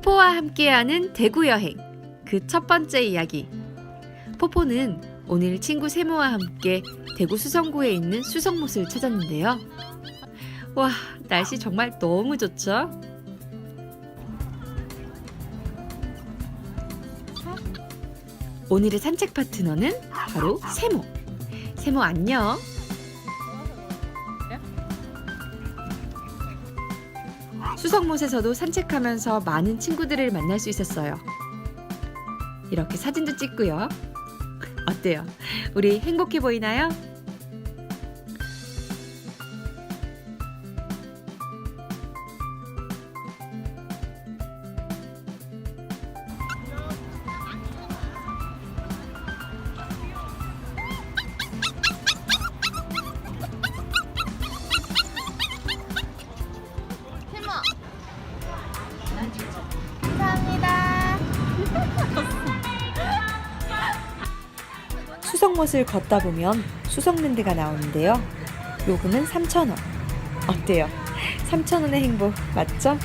포포와 함께하는 대구 여행 그 첫 번째 이야기. 포포는 오늘 친구 세모와 함께 대구 수성구에 있는 수성못을 찾았는데요. 와, 날씨 정말 너무 좋죠? 오늘의 산책 파트너는 바로 세모. 세모 안녕. 수성못에서도 산책하면서 많은 친구들을 만날 수 있었어요. 이렇게 사진도 찍고요. 어때요? 우리 행복해 보이나요? 수성못을 걷다 보면 수성랜드가 나오는데요. 요금은 3,000원. 어때요? 3,000원의 행복 맞죠?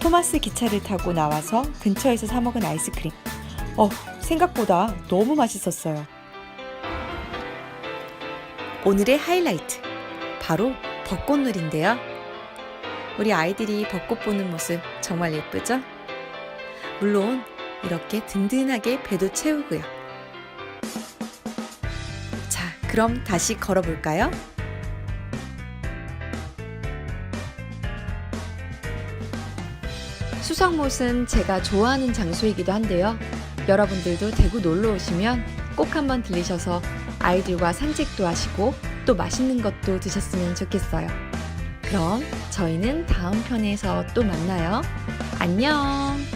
토마스 기차를 타고 나와서 근처에서 사 먹은 아이스크림. 어, 생각보다 너무 맛있었어요. 오늘의 하이라이트. 바로 벚꽃놀이인데요. 우리 아이들이 벚꽃 보는 모습 정말 예쁘죠? 물론 이렇게 든든하게 배도 채우고요. 자, 그럼 다시 걸어볼까요? 수성못은 제가 좋아하는 장소이기도 한데요. 여러분들도 대구 놀러 오시면 꼭 한번 들리셔서 아이들과 산책도 하시고 또 맛있는 것도 드셨으면 좋겠어요. 그럼 저희는 다음 편에서 또 만나요. 안녕!